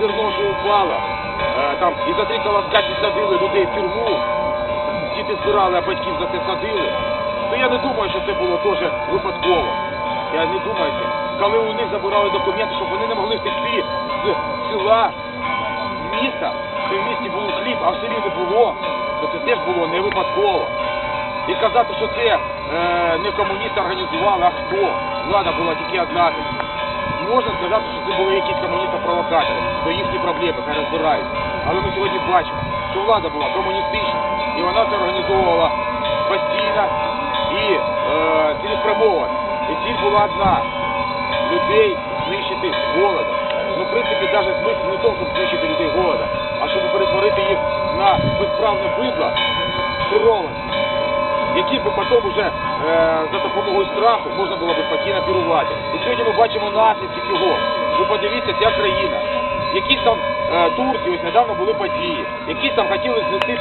зерно, що упало, е, там і за три колоска садили людей в тюрму, діти збирали, а батьків за це садили, то я не думаю, що це було теж випадково. Я не думаю, коли у них забирали документи, щоб вони не могли втекти з села, в міста, де в місті був хліб, а в селі не було, то це теж було не випадково. І казати, що це е, не комуністи організували, а хто? Влада була тільки одна. Можна сказати, що це були якісь комуністи-провокатори, то їхні проблеми, хай розбираються. Але ми сьогодні бачимо, що влада була комуністична, і вона це організовувала постійно і е, цілеспрямовано. І ціль була одна людей знищити голодом. Ну, в принципі, навіть смисл не в щоб знищити людей голодом, а щоб перетворити їх на безправне бидло, кероване які би потім уже е, за допомогою страху можна було б спокійно керувати. І сьогодні ми бачимо наслідки цього. Ви подивіться, ця країна. Якісь там е, Турції, ось недавно були події, якісь там хотіли знести